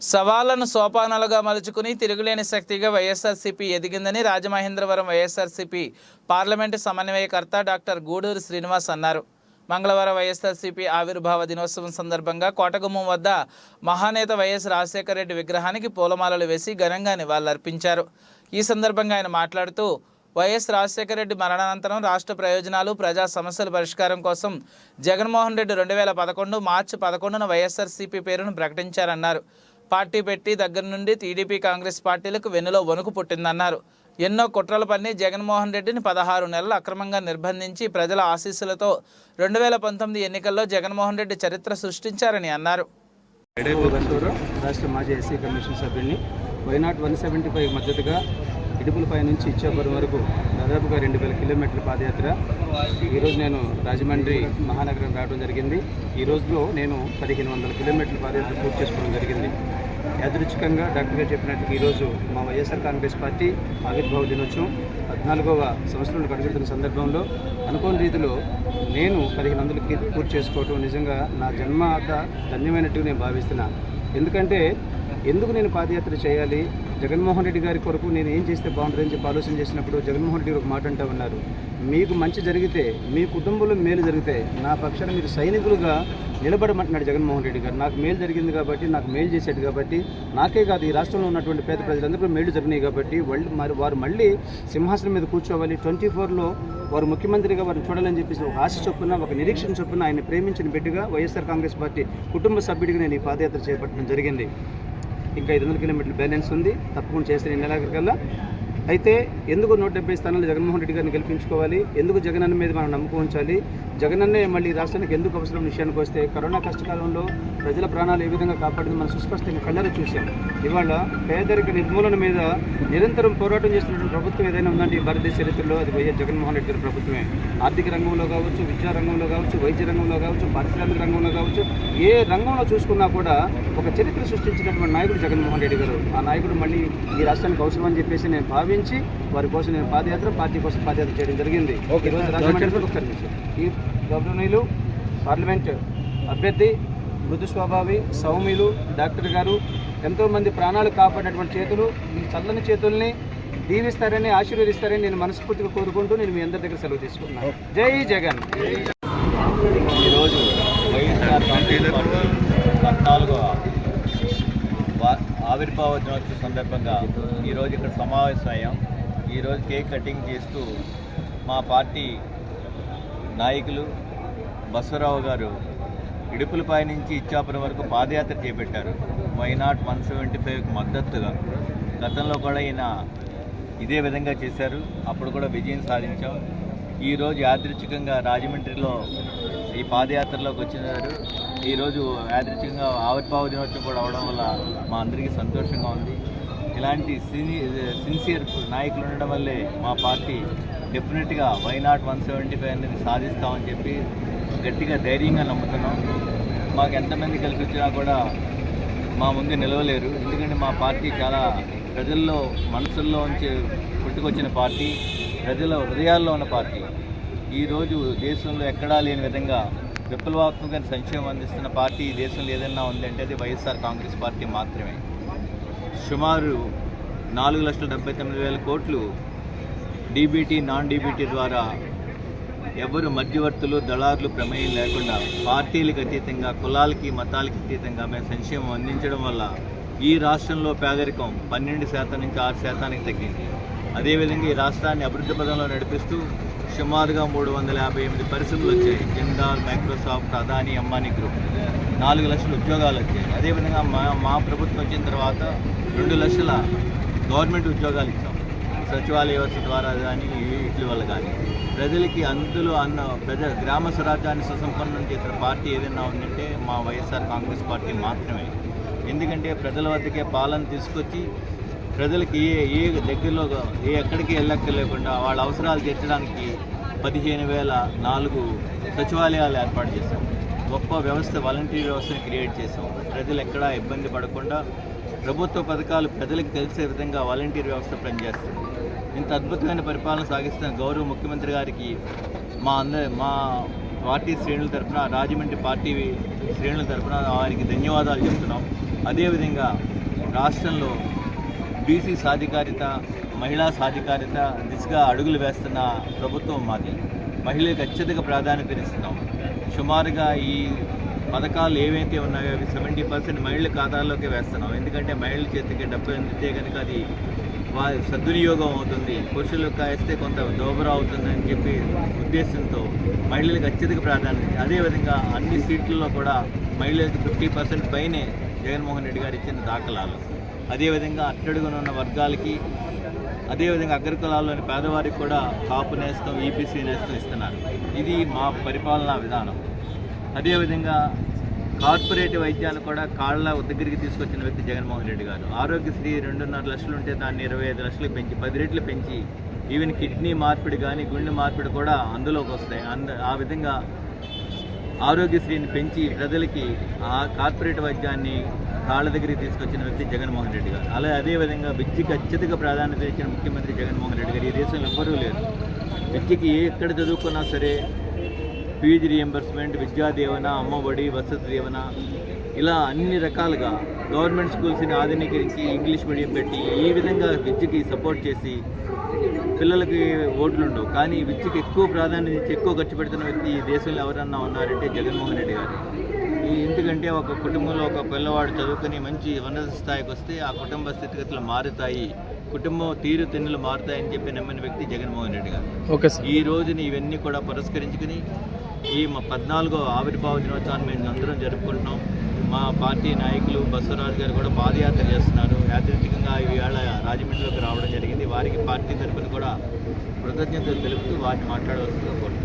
సవాళ్ళను సోపానాలుగా మలుచుకుని తిరుగులేని శక్తిగా వైఎస్ఆర్సీపీ ఎదిగిందని రాజమహేంద్రవరం వైఎస్ఆర్సీపీ పార్లమెంటు సమన్వయకర్త డాక్టర్ గూడూరు శ్రీనివాస్ అన్నారు. మంగళవారం వైఎస్ఆర్సీపీ ఆవిర్భావ దినోత్సవం సందర్భంగా కోటగుమ్మం వద్ద మహానేత వైఎస్ రాజశేఖర రెడ్డి విగ్రహానికి పూలమాలలు వేసి ఘనంగా నివాళులర్పించారు. ఈ సందర్భంగా ఆయన మాట్లాడుతూ వైఎస్ రాజశేఖర రెడ్డి మరణానంతరం రాష్ట్ర ప్రయోజనాలు ప్రజా సమస్యల పరిష్కారం కోసం జగన్మోహన్ రెడ్డి రెండు వేల పదకొండు మార్చి పదకొండున వైఎస్ఆర్సీపీ పేరును ప్రకటించారన్నారు. పార్టీ పెట్టి దగ్గర నుండి టీడీపీ కాంగ్రెస్ పార్టీలకు వెన్నులో వణుకు పుట్టిందన్నారు. ఎన్నో కుట్రలు పన్ని జగన్మోహన్ రెడ్డిని పదహారు నెలలు అక్రమంగా నిర్బంధించి ప్రజల ఆశీస్సులతో రెండు వేల పంతొమ్మిది ఎన్నికల్లో జగన్మోహన్ రెడ్డి చరిత్ర సృష్టించారని అన్నారు. రాష్ట్ర మాజీ SC commission సభ్యుడిని. Why not one seventy five మద్దతుగా ఇడుపులపై నుంచి ఇచ్చాపురం వరకు దాదాపుగా రెండు వేల కిలోమీటర్ల పాదయాత్ర. ఈరోజు నేను రాజమండ్రి మహానగరం రావడం జరిగింది. ఈ రోజులో నేను పదిహేను వందల కిలోమీటర్ల పాదయాత్ర పూర్తి చేసుకోవడం జరిగింది. యాదృచ్ఛికంగా డాక్టర్ గారు చెప్పినట్టు ఈరోజు మా వైఎస్ఆర్ కాంగ్రెస్ పార్టీ ఆవిర్భావ దినోత్సవం పద్నాలుగవ సంవత్సరంలో కడుగుతున్న సందర్భంలో అనుకోని రీతిలో నేను పదిహేను వందలకి పూర్తి చేసుకోవటం నిజంగా నా జన్మ ధన్యమైనట్టుగా నేను భావిస్తున్నా. ఎందుకంటే ఎందుకు నేను పాదయాత్ర చేయాలి? జగన్మోహన్ రెడ్డి గారి కొరకు నేను ఏం చేస్తే బాగుంటుందని చెప్పి ఆలోచన చేసినప్పుడు జగన్మోహన్ రెడ్డి గారు ఒక మాట అంటూ ఉన్నారు. మీకు మంచి జరిగితే మీ కుటుంబంలో మేలు జరిగితే నా పక్షాన మీరు సైనికులుగా నిలబడమంటున్నాడు జగన్మోహన్ రెడ్డి గారు. నాకు మేలు జరిగింది కాబట్టి నాకు మేలు చేశాడు కాబట్టి నాకే కాదు ఈ రాష్ట్రంలో ఉన్నటువంటి పేద ప్రజలందరూ మేలు జరిగినాయి కాబట్టి వాళ్ళు మరి వారు మళ్ళీ సింహాసనం మీద కూర్చోవాలి. ట్వంటీ ఫోర్లో వారు ముఖ్యమంత్రిగా వారిని చూడాలని చెప్పేసి ఒక ఆశ చొప్పున ఒక నిరీక్షణ చొప్పున ఆయన ప్రేమించిన బిడ్డగా వైఎస్ఆర్ కాంగ్రెస్ పార్టీ కుటుంబ సభ్యుడిగా నేను ఈ పాదయాత్ర చేపట్టడం జరిగింది. ఇంకా ఐదు వందల కిలోమీటర్ల బ్యాలెన్స్ ఉంది. తప్పకుండా చేస్తే ఈ నెలాఖరికల్లా అయితే ఎందుకు నూట డెబ్బై స్థానాలు జగన్మోహన్ రెడ్డి గారిని గెలిపించుకోవాలి? ఎందుకు జగన్ అన్న మీద మనం నమ్మకం ఉంచాలి? జగన్ అన్నే మళ్ళీ రాష్ట్రానికి ఎందుకు అవసరం విషయానికి వస్తే కరోనా కష్టకాలంలో ప్రజల ప్రాణాలు ఏ విధంగా కాపాడింది మనం సుస్పష్టంగా కళ్ళారా చూసాం ఇవాళ పేదరిక నిర్మూలన మీద నిరంతరం పోరాటం చేస్తున్నటువంటి ప్రభుత్వం ఏదైనా ఉందంటే ఈ భారతదేశ చరిత్రలో అది వైఎస్ జగన్మోహన్ రెడ్డి గారి ప్రభుత్వమే. ఆర్థిక రంగంలో కావచ్చు విద్యా రంగంలో కావచ్చు వైద్య రంగంలో కావచ్చు పారిశ్రామిక రంగంలో కావచ్చు ఏ రంగంలో చూసుకున్నా కూడా ఒక చరిత్ర సృష్టించినటువంటి నాయకుడు జగన్మోహన్ రెడ్డి గారు. ఆ నాయకుడు మళ్ళీ ఈ రాష్ట్రానికి అవసరం అని చెప్పేసి నేను భావించి వారి కోసం నేను పాదయాత్ర పార్టీ కోసం పాదయాత్ర చేయడం జరిగింది. ఈరోజు రాజమండ్రిలో ఒక్క నిమిషం. గౌరవనీయులు పార్లమెంట్ అభ్యర్థి మృదు స్వభావి సౌమ్యులు డాక్టర్ గారు ఎంతోమంది ప్రాణాలు కాపాడినటువంటి చేతులు ఈ చల్లని చేతుల్ని దీవిస్తారని ఆశీర్వదిస్తారని నేను మనస్ఫూర్తిగా కోరుకుంటూ నేను మీ అందరి దగ్గర సెలవు తీసుకున్నాను జై జగన్. ఈరోజు వైఎస్ఆర్ కాంగ్రెస్ పార్టీ పద్నాలుగవ ఆవిర్భావ దినోత్సవం సందర్భంగా ఈరోజు ఇక్కడ సమావేశం అయ్యాం ఈరోజు కేక్ కటింగ్ చేస్తూ మా పార్టీ నాయకులు బసవరావు గారు ఇడుపులపై నుంచి ఇచ్చాపురం వరకు పాదయాత్ర చేపట్టారు. వై నాట్ వన్ సెవెంటీ ఫైవ్కి మద్దతుగా? గతంలో కూడా ఈయన ఇదే విధంగా చేశారు. అప్పుడు కూడా విజయం సాధించాం. ఈరోజు యాదృచ్ఛికంగా రాజమండ్రిలో ఈ పాదయాత్రలోకి వచ్చినారు. ఈరోజు యాదృచ్ఛికంగా ఆవిర్భావ దినోత్సవం కూడా అవడం వల్ల మా అందరికీ సంతోషంగా ఉంది. ఇలాంటి సిని సిన్సియర్ నాయకులు ఉండడం వల్లే మా పార్టీ డెఫినెట్గా why not one seventy five అనేది సాధిస్తామని చెప్పి గట్టిగా ధైర్యంగా నమ్ముతున్నాం. మాకు ఎంతమంది కలిసి వచ్చినా కూడా మా ముందు నిలవలేరు. ఎందుకంటే మా పార్టీ చాలా ప్రజల్లో మనసుల్లో ఉంచి పుట్టుకొచ్చిన పార్టీ. ప్రజల హృదయాల్లో ఉన్న పార్టీ. ఈరోజు దేశంలో ఎక్కడా లేని విధంగా విప్లవాత్మక సంక్షేమం అందిస్తున్న పార్టీ ఈ దేశంలో ఏదైనా ఉందంటే అది వైఎస్ఆర్ కాంగ్రెస్ పార్టీ మాత్రమే. సుమారు నాలుగు లక్షల డెబ్బై తొమ్మిది వేల కోట్లు డీబీటీ నాన్ డీబీటీ ద్వారా ఎవరు మధ్యవర్తులు దళారులు ప్రమేయం లేకుండా పార్టీలకు అతీతంగా కులాలకి మతాలకి అతీతంగా మేము సంక్షేమం అందించడం వల్ల ఈ రాష్ట్రంలో పేదరికం పన్నెండు శాతం నుంచి ఆరు శాతానికి తగ్గింది. అదేవిధంగా ఈ రాష్ట్రాన్ని అభివృద్ధి పదంలో నడిపిస్తూ సుమారుగా మూడు వందల యాభై ఎనిమిది పరిశ్రమలు వచ్చాయి. Jindal Microsoft Adani Ambani group. నాలుగు లక్షల ఉద్యోగాలు వచ్చాయి. అదేవిధంగా మా మా ప్రభుత్వం వచ్చిన తర్వాత రెండు లక్షల గవర్నమెంట్ ఉద్యోగాలు ఇచ్చాం. సచివాలయ వ్యవస్థ ద్వారా కానీ వీటి వల్ల కానీ. ప్రజలకి అందులో అన్న ప్రజ గ్రామ స్వరాజ్యాన్ని సుసంపన్నం చేసిన పార్టీ ఏదైనా ఉందంటే మా వైఎస్ఆర్ కాంగ్రెస్ పార్టీ మాత్రమే. ఎందుకంటే ప్రజల వద్దకే పాలన తీసుకొచ్చి ప్రజలకి ఏ ఏ దగ్గరలో ఏ ఎక్కడికి వెళ్ళక్కర్లేకుండా వాళ్ళ అవసరాలు తీర్చడానికి పదిహేను వేల నాలుగు సచివాలయాలు ఏర్పాటు చేశాం. గొప్ప వ్యవస్థ వాలంటీర్ వ్యవస్థను క్రియేట్ చేసాం ప్రజలు ఎక్కడా ఇబ్బంది పడకుండా ప్రభుత్వ పథకాలు ప్రజలకు తెలిసే విధంగా వాలంటీర్ వ్యవస్థ పనిచేస్తుంది. ఇంత అద్భుతమైన పరిపాలన సాగిస్తున్న గౌరవ ముఖ్యమంత్రి గారికి మా అందరి మా పార్టీ శ్రేణుల తరఫున రాజమండ్రి పార్టీ శ్రేణుల తరఫున వారికి ధన్యవాదాలు చెప్తున్నాం. అదేవిధంగా రాష్ట్రంలో బీసీ సాధికారిత మహిళా సాధికారిత దిశగా అడుగులు వేస్తున్న ప్రభుత్వం మాది. మహిళలకు అత్యధిక ప్రాధాన్యత ఇస్తున్నాం. సుమారుగా ఈ పథకాలు ఏవైతే ఉన్నాయో అవి సెవెంటీ పర్సెంట్ మహిళల ఖాతాల్లోకి వేస్తున్నాం. ఎందుకంటే మహిళల చేతికి డబ్బు అందితే కనుక అది వారి సద్వినియోగం అవుతుంది. పురుషులకు కాయిస్తే కొంత దోబరా అవుతుందని చెప్పి ఉద్దేశంతో మహిళలకు అత్యధిక ప్రాధాన్యత అదేవిధంగా అన్ని సీట్లలో కూడా మహిళలకు ఫిఫ్టీ పర్సెంట్ పైనే జగన్మోహన్ రెడ్డి గారు ఇచ్చిన దాఖలాలు. అదేవిధంగా అట్టడుగున ఉన్న వర్గాలకి అదేవిధంగా అగ్రకులాల్లోని పేదవారికి కూడా కాపు నేస్తం ఈపీసీ నేస్తం ఇస్తున్నారు. ఇది మా పరిపాలనా విధానం. అదేవిధంగా కార్పొరేట్ వైద్యాలు కూడా కాళ్ళ దగ్గరికి తీసుకొచ్చిన వ్యక్తి జగన్మోహన్ రెడ్డి గారు. ఆరోగ్యశ్రీ రెండున్నర లక్షలు ఉంటే దాన్ని ఇరవై ఐదు లక్షలకు పెంచి పది రెట్లు పెంచి ఈవెన్ కిడ్నీ మార్పిడి కానీ గుండె మార్పిడి కూడా అందులోకి వస్తాయి. అంద ఆ విధంగా ఆరోగ్యశ్రీని పెంచి ప్రజలకి ఆ కార్పొరేట్ వైద్యాన్ని కాళ్ళ దగ్గరికి తీసుకొచ్చిన వ్యక్తి జగన్మోహన్ రెడ్డి గారు. అలా అదేవిధంగా విద్యకి అత్యధిక ప్రాధాన్యత ఇచ్చిన ముఖ్యమంత్రి జగన్మోహన్ రెడ్డి గారు ఈ దేశంలో ఎవ్వరూ లేరు. విద్యకి ఏ ఎక్కడ చదువుకున్నా సరే ఫీజు రియంబర్స్మెంట్ విద్యా దీవెన అమ్మఒడి వసతి దీవెన ఇలా అన్ని రకాలుగా గవర్నమెంట్ స్కూల్స్ని ఆధునీకరించి ఇంగ్లీష్ మీడియం పెట్టి ఈ విధంగా విద్యకి సపోర్ట్ చేసి పిల్లలకి ఓట్లు ఉండవు. కానీ విద్యకి ఎక్కువ ప్రాధాన్యత ఇచ్చి ఎక్కువ ఖర్చు పెడుతున్న వ్యక్తి ఈ దేశంలో ఎవరన్నా ఉన్నారంటే జగన్మోహన్ రెడ్డి గారు. ఎందుకంటే ఒక కుటుంబంలో ఒక పిల్లవాడు చదువుకొని మంచి ఉన్నత స్థాయికి వస్తే ఆ కుటుంబ స్థితిగతులు మారుతాయి. కుటుంబం తీరు తెన్నులు మారుతాయని చెప్పి నమ్మిన వ్యక్తి జగన్మోహన్ రెడ్డి గారు. ఓకే ఈ రోజుని ఇవన్నీ కూడా పురస్కరించుకుని ఈ మా పద్నాలుగో ఆవిర్భావ దినోత్సవాన్ని మేము అందరం జరుపుకుంటున్నాం. మా పార్టీ నాయకులు బసవరాజు గారు కూడా పాదయాత్ర చేస్తున్నారు. యాదృచ్ఛికంగా ఈవేళ రాజమండ్రిలోకి రావడం జరిగింది. వారికి పార్టీ తరఫున కూడా కృతజ్ఞతలు తెలుపుతూ వారిని మాట్లాడవలసిందిగా కోరుతున్నాను